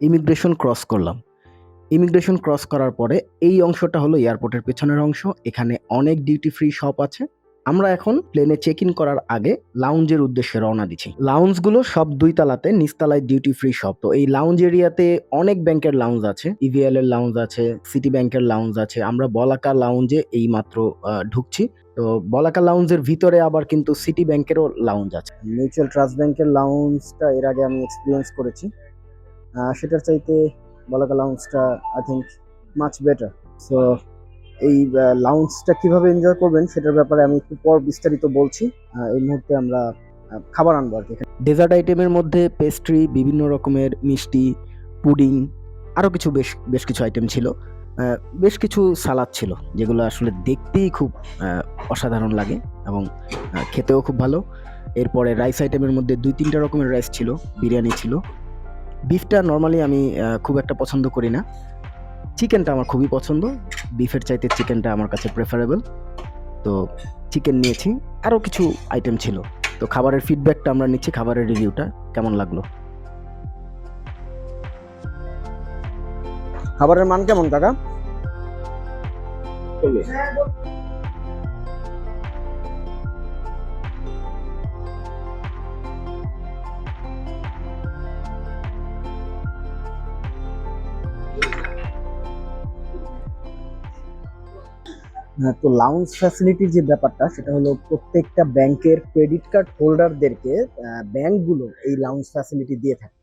Immigration cross করলাম। Immigration cross করার পরে এই অংশটা হলো এয়ারপোর্টের পেছনের অংশ। এখানে অনেক ডিউটি ফ্রি শপ আছে। আমরা এখন প্লেনে চেক ইন করার আগে লাউঞ্জের উদ্দেশ্যে রওনা দিচ্ছি। লাউঞ্জগুলো সব দুই তালাতে নিচতলায় ডিউটি ফ্রি শপ তো এই লাউঞ্জ এরিয়াতে অনেক ব্যাংকের লাউঞ্জ আছে। ইভিএল এর লাউঞ্জ আছে সিটি ব্যাংকের লাউঞ্জ আছে। আমরা বলাকা লাউঞ্জে এই মাত্র ঢুকছি। তো বলাকা লাউঞ্জের ভিতরে আবার কিন্তু সিটি ব্যাংকেরও লাউঞ্জ আছে। মিউচুয়াল ট্রাস্ট ব্যাংকের লাউঞ্জটা এর আগে আমি এক্সপিরিয়েন্স করেছি। সেটার চাইতে Balaka লাউন্সটা I think much better so এই লাউঞ্জটা কীভাবে এনজয় করবেন সেটার ব্যাপারে আমি একটু পর বিস্তারিত বলছি। এই মুহূর্তে আমরা খাবার আনব আর কি ডেজার্ট আইটেমের মধ্যে পেস্ট্রি বিভিন্ন রকমের মিষ্টি, পুডিং আরও কিছু বেশ বেশ কিছু আইটেম ছিল। বেশ কিছু সালাদ ছিল, যেগুলো আসলে দেখতেই খুব অসাধারণ লাগে এবং খেতেও খুব ভালো। এরপরে রাইস আইটেমের মধ্যে দুই তিনটা রকমের রাইস ছিল, বিরিয়ানি ছিল। বিফটা নর্মালি আমি খুব একটা পছন্দ করি না। চিকেনটা আমার খুবই পছন্দ। বিফের চাইতে চিকেনটা আমার কাছে প্রেফারেবল তো চিকেন নিয়েছি। আরও কিছু আইটেম ছিল। তো খাবারের ফিডব্যাকটা আমরা নিচ্ছি খাবারের রিভিউটা কেমন লাগল? খাবারের মান কেমন কাকা? তো লাউঞ্জ ফ্যাসিলিটির যে ব্যাপারটা, সেটা হলো প্রত্যেকটা ব্যাংকের ক্রেডিট কার্ড হোল্ডারদেরকে ব্যাংকগুলো এই লাউঞ্জ ফ্যাসিলিটি দিয়ে থাকে।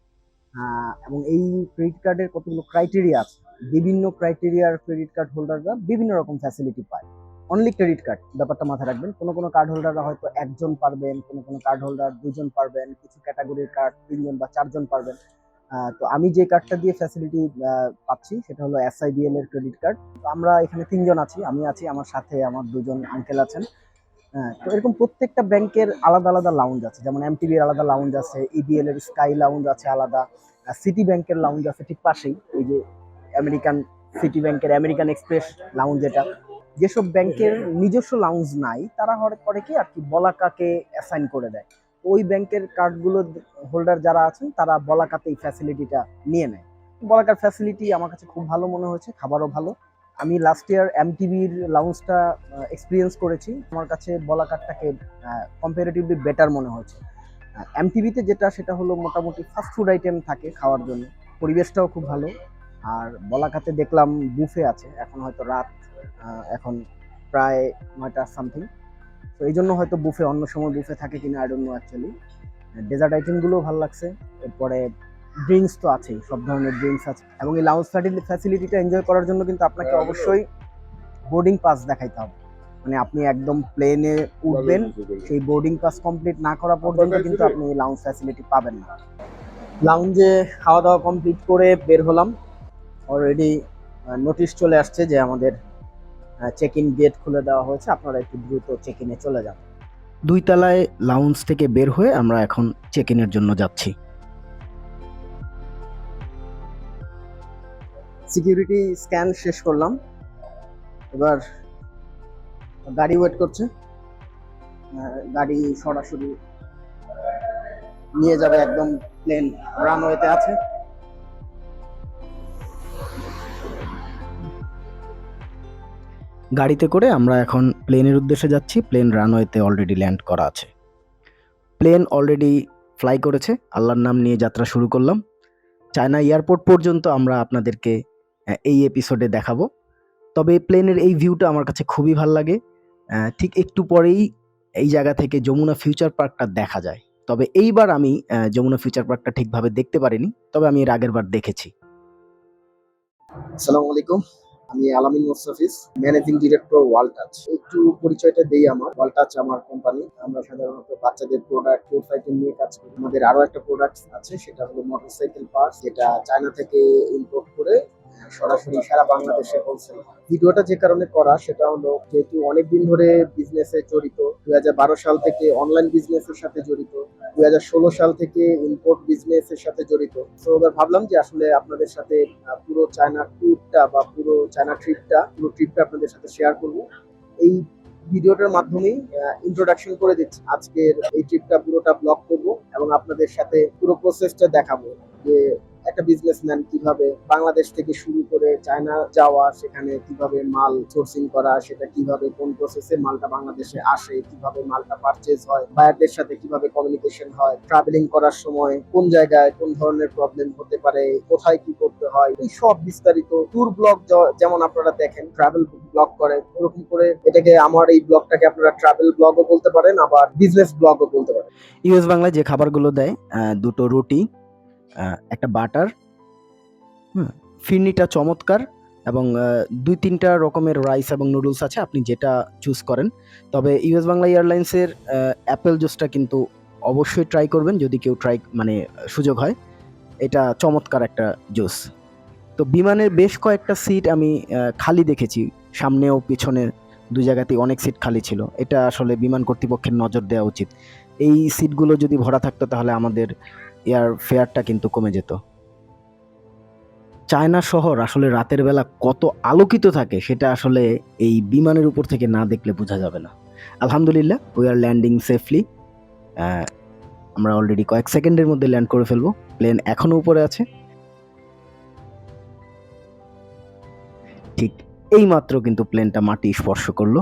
এবং এই ক্রেডিট কার্ডের কতগুলো ক্রাইটেরিয়া আছে? বিভিন্ন ক্রাইটেরিয়ার ক্রেডিট কার্ড হোল্ডাররা বিভিন্ন রকম ফ্যাসিলিটি পায়। অনলি ক্রেডিট কার্ড ব্যাপারটা মাথায় রাখবেন। কোনো কোনো কার্ড হোল্ডাররা হয়তো একজন পারবেন, কোনো কোনো কার্ড হোল্ডার দুজন পারবেন, কিছু ক্যাটাগরির কার্ড তিনজন বা চারজন পারবেন। তো আমি যে কার্ডটা দিয়ে ফ্যাসিলিটি পাচ্ছি, সেটা হলো এসআইবিএল এর ক্রেডিট কার্ড তো আমরা এখানে তিনজন আছি, আমি আছি, আমার সাথে আমার দুজন আঙ্কেল আছেন। হ্যাঁ তো এরকম প্রত্যেকটা ব্যাংকের আলাদা আলাদা লাউঞ্জ আছে, যেমন এমটিভির আলাদা লাউঞ্জ আছে ইবিএল এর স্কাই লাউঞ্জ আছে আলাদা সিটি ব্যাংকের লাউঞ্জ আছে ঠিক পাশেই, এই যে আমেরিকান সিটি ব্যাংকের আমেরিকান এক্সপ্রেস লাউঞ্জ এটা। যেসব ব্যাংকের নিজস্ব লাউঞ্জ নাই, তারা হঠাৎ করে কি আর কি বলাকাকে অ্যাসাইন করে দেয়। ওই ব্যাংকের কার্ডগুলো হোল্ডার যারা আছেন, তারা বলাকাতে এই ফ্যাসিলিটিটা নিয়ে নেয়। বলাকার ফ্যাসিলিটি আমার কাছে খুব ভালো মনে হয়েছে, খাবারও ভালো। আমি লাস্ট ইয়ার এমটিভির লাউঞ্জটা এক্সপিরিয়েন্স করেছি। আমার কাছে বলাকারটাকে কম্পারেটিভলি বেটার মনে হয়েছে। এমটিভিতে যেটা, সেটা হলো মোটামুটি ফাস্ট ফুড আইটেম থাকে খাওয়ার জন্য। পরিবেশটাও খুব ভালো। আর বলাকাতে দেখলাম বুফে আছে। এখন হয়তো রাত এখন প্রায় নয়টা সামথিং তো এই জন্য হয়তো বুফে অন্য সময় বুফে থাকে কিনা I don't know actually dessert আইটেমগুলোও ভালো লাগছে। এরপরে ড্রিঙ্কস তো আছেই সব ধরনের ড্রিঙ্কস আছে। এবং এই লাউঞ্জ ফ্যাসিলিটিটা এনজয় করার জন্য কিন্তু আপনাকে অবশ্যই বোর্ডিং পাস দেখাইতে হবে। মানে আপনি একদম প্লেনে উঠবেন সেই বোর্ডিং পাস কমপ্লিট না করা পর্যন্ত কিন্তু আপনি এই লাউঞ্জ ফ্যাসিলিটি পাবেন না। লাউঞ্জে খাওয়া দাওয়া কমপ্লিট করে বের হলাম। অলরেডি নোটিশ চলে আসছে যে আমাদের চেক ইন গেট খুলে দেওয়া হয়েছে আপনারা একটু দ্রুত চেক ইনে চলে যান। দুই তলায় লাউঞ্জ থেকে বের হয়ে আমরা এখন চেক ইনের জন্য যাচ্ছি। সিকিউরিটি স্ক্যান শেষ করলাম। এবার গাড়ি ওয়েট করছে। গাড়ি সরাসরি নিয়ে যাবে একদম প্লেন রানওয়েতে আছে। গাড়িতে করে আমরা এখন প্লেনের উদ্দেশ্যে যাচ্ছি। প্লেন রানওয়েতে অলরেডি ল্যান্ড করা আছে। প্লেন অলরেডি ফ্লাই করেছে। আল্লাহর নাম নিয়ে যাত্রা শুরু করলাম। চায়না এয়ারপোর্ট পর্যন্ত আমরা আপনাদেরকে এই এপিসোডে দেখাবো। তবে প্লেনের এই ভিউটা আমার কাছে খুবই ভালো লাগে। ঠিক একটু পরেই এই জায়গা থেকে যমুনা ফিউচার পার্কটা দেখা যায়। তবে এইবার আমি যমুনা ফিউচার পার্কটা ঠিকভাবে দেখতে পারিনি। তবে আমি এর আগের বার দেখেছি। আসসালামু আলাইকুম। আমি Alamin Mostafiz managing director wall touch একটু পরিচয়টা দেই আমার। ওয়াল টাচ আমার কোম্পানি। আমরা সাধারণত বাচ্চাদের প্রোডাক্ট মোটরসাইকেল নিয়ে কাজ করি। আমাদের আরও একটা প্রোডাক্ট আছে, সেটা হলো মোটরসাইকেল পার্টস যেটা চায়না থেকে ইম্পোর্ট করে সরাসরি সারা বাংলাদেশে হোলসেল ভিডিওটা যে কারণে করা, সেটা হলো যেহেতু অনেকদিন ধরে বিজনেসে জড়িত, দুই হাজার বারো সাল থেকে অনলাইন বিজনেসের সাথে জড়িত, দুই সাল থেকে ইম্পোর্ট বিজনেসের সাথে জড়িত। তো এবার ভাবলাম যে আসলে আপনাদের সাথে পুরো চায়না ট্যুরটা বা পুরো চায়না ট্রিপটা পুরো ট্রিপটা আপনাদের সাথে শেয়ার করব। এই ভিডিওটার মাধ্যমেই ইন্ট্রোডাকশন করে দিচ্ছি। আজকের এই ট্রিপটা পুরোটা ব্লগ করব এবং আপনাদের সাথে পুরো প্রসেসটা দেখাবো। যে একটা বিজনেসম্যান কীভাবে বাংলাদেশ থেকে শুরু করে চায়না যাওয়া, সেখানে কীভাবে মাল সোর্সিং করা, সেটা কীভাবে, কোন প্রসেসে মালটা বাংলাদেশে আসে, কীভাবে মালটা পারচেজ হয় বায়ারদের সাথে কীভাবে কমিউনিকেশন হয় ট্রাভেলিং করার সময় কোন জায়গায় কোন ধরনের প্রবলেম হতে পারে, কোথায় কি করতে হয়, এই সব বিস্তারিত ট্যুর ব্লগ যেমন আপনারা দেখেন ট্রাভেল ব্লগ করে, ওরকম করে এটাকে আমার এই ব্লগটাকে আপনারা ট্রাভেল ব্লগও বলতে পারেন, আবার বিজনেস ব্লগও বলতে পারেন। ইউএস বাংলায় যে খাবারগুলো দেয় দুটো রুটি একটা বাটার, হুম, ফিরনিটা চমৎকার এবং দুই তিনটা রকমের রাইস এবং নুডলস আছে, আপনি যেটা চুজ করেন। তবে ইউএস বাংলা এয়ারলাইন্সের অ্যাপেল জুসটা কিন্তু অবশ্যই ট্রাই করবেন যদি কেউ ট্রাই মানে সুযোগ হয়। এটা চমৎকার একটা জুস তো বিমানের বেশ কয়েকটা সিট আমি খালি দেখেছি। সামনে ও পিছনে দুই জায়গাতেই অনেক সিট খালি ছিল। এটা আসলে বিমান কর্তৃপক্ষের নজর দেওয়া উচিত। এই সিটগুলো যদি ভরা থাকতো তাহলে আমাদের এয়ার ফেয়ারটা কিন্তু কমে যেত। চায়না শহর আসলে রাতের বেলা কত আলোকিত থাকে সেটা আসলে এই বিমানের উপর থেকে না দেখলে বোঝা যাবে না। আলহামদুলিল্লাহ উই আর ল্যান্ডিং সেফলি আমরা অলরেডি কয়েক সেকেন্ডের মধ্যে ল্যান্ড করে ফেলব। প্লেন এখনও উপরে আছে। ঠিক এই মাত্র কিন্তু প্লেনটা মাটি স্পর্শ করল।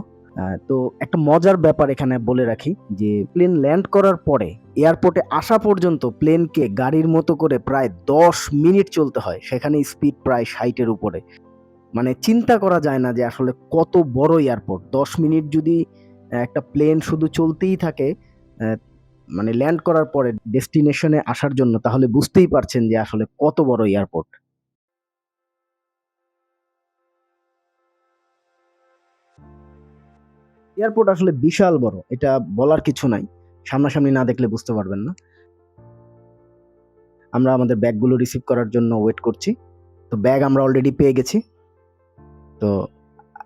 তো একটা মজার ব্যাপার এখানে বলে রাখি যে প্লেন ল্যান্ড করার পরে এয়ারপোর্টে আসা পর্যন্ত প্লেনকে গাড়ির মতো করে প্রায় দশ মিনিট চলতে হয়। সেখানে স্পিড প্রায় ষাটের উপরে। মানে চিন্তা করা যায় না যে আসলে কত বড় এয়ারপোর্ট দশ মিনিট যদি একটা প্লেন শুধু চলতেই থাকে মানে ল্যান্ড করার পরে ডেস্টিনেশনে আসার জন্য, তাহলে বুঝতেই পারছেন যে আসলে কত বড় এয়ারপোর্ট এয়ারপোর্ট আসলে বিশাল বড় এটা বলার কিছু নাই। সামনাসামনি না দেখলে বুঝতে পারবেন না। আমরা আমাদের ব্যাগগুলো রিসিভ করার জন্য ওয়েট করছি। তো ব্যাগ আমরা অলরেডি পেয়ে গেছি। তো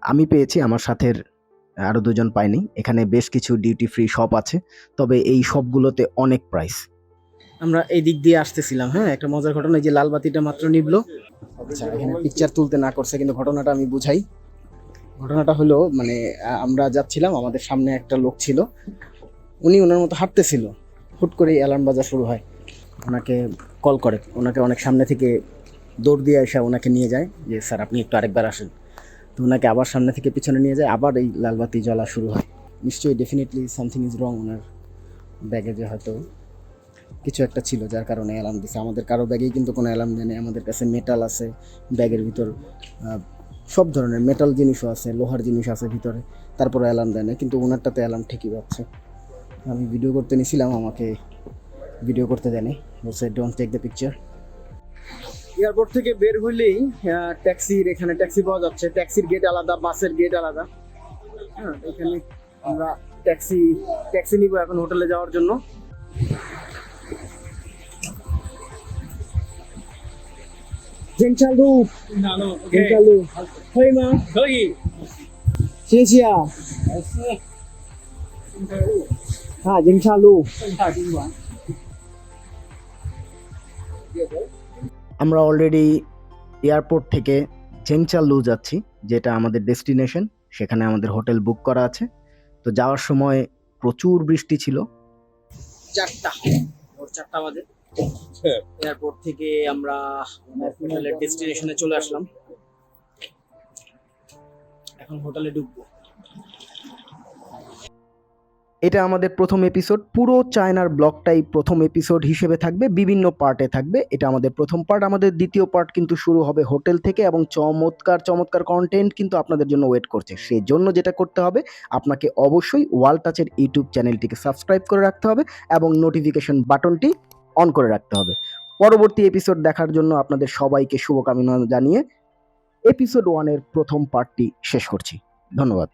আমি পেয়েছি আমার সাথের আরও দুজন পাইনি এখানে বেশ কিছু ডিউটি ফ্রি শপ আছে তবে এই শপগুলোতে অনেক প্রাইস আমরা এই দিক দিয়ে আসতেছিলাম হ্যাঁ? একটা মজার ঘটনা এই যে লাল বাতিটা মাত্র নিবলো। আচ্ছা এখানে পিকচার তুলতে না করছে কিন্তু ঘটনাটা আমি বুঝাই। ঘটনাটা হলো মানে আমরা যাচ্ছিলাম, আমাদের সামনে একটা লোক ছিল। উনি ওনার মতো হাঁটতেছিল। হুট করে অ্যালার্ম বাজা শুরু হয়। ওনাকে কল করে। ওনাকে অনেক সামনে থেকে দৌড় দিয়ে এসে ওনাকে নিয়ে যায় যে, স্যার, আপনি একটু আরেকবার আসেন। তো ওনাকে আবার সামনে থেকে পিছনে নিয়ে যায়। আবার এই লালবাতি জ্বলা শুরু হয়। নিশ্চয়ই ডেফিনেটলি সামথিং ইজ রং ওনার ব্যাগে যে হয়তো কিছু একটা ছিল, যার কারণে অ্যালার্ম দিছে। আমাদের কারও ব্যাগেই কিন্তু কোনো অ্যালার্ম দেয়। আমাদের কাছে মেটাল আছে। ব্যাগের ভিতর সব ধরনের মেটাল জিনিসও আছে, লোহার জিনিস আছে ভিতরে। তারপরে অ্যালার্ম দেয় না, কিন্তু ওনারটাতে অ্যালার্ম ঠিকই পাচ্ছে আমি ভিডিও করতে নিয়েছিলাম আমাকে ভিডিও করতে দেয়নি। বলছে don't take the picture airport থেকে বের হইলেই ট্যাক্সির এখানে ট্যাক্সি পাওয়া যাচ্ছে। ট্যাক্সির গেট আলাদা বাসের গেট আলাদা। হ্যাঁ এখানে আমরা ট্যাক্সি ট্যাক্সি নিব এখন হোটেলে যাওয়ার জন্য। জেনচালু 哪路 জেনচালু 可以吗？可以。谢谢啊。啊，人岔路。正大宾馆。 আমরা অলরেডি এয়ারপোর্ট থেকে জেংচালু যাচ্ছি যেটা আমাদের ডেস্টিনেশন সেখানে আমাদের হোটেল বুক করা আছে তো যাওয়ার সময় প্রচুর বৃষ্টি ছিল চারটা ভোর চারটা বাজে এয়ারপোর্ট থেকে আমরা হোটেলের ডেস্টিনেশনে চলে আসলাম। এখন হোটেলে ঢুকবো। এটা আমাদের প্রথম এপিসোড পুরো চায়নার ব্লগটাই প্রথম এপিসোড হিসেবে থাকবে, বিভিন্ন পার্টে থাকবে। এটা আমাদের প্রথম পার্ট আমাদের দ্বিতীয় পার্ট কিন্তু শুরু হবে হোটেল থেকে এবং চমৎকার চমৎকার কন্টেন্ট কিন্তু আপনাদের জন্য ওয়েট করছে। সেই জন্য যেটা করতে হবে, আপনাকে অবশ্যই ওয়াল টাচের ইউটিউব চ্যানেলটিকে সাবস্ক্রাইব করে রাখতে হবে এবং নোটিফিকেশন বাটনটি অন করে রাখতে হবে। পরবর্তী এপিসোড দেখার জন্য আপনাদের সবাইকে শুভকামনা জানিয়ে এপিসোড ওয়ানের প্রথম পার্টটি শেষ করছি। ধন্যবাদ।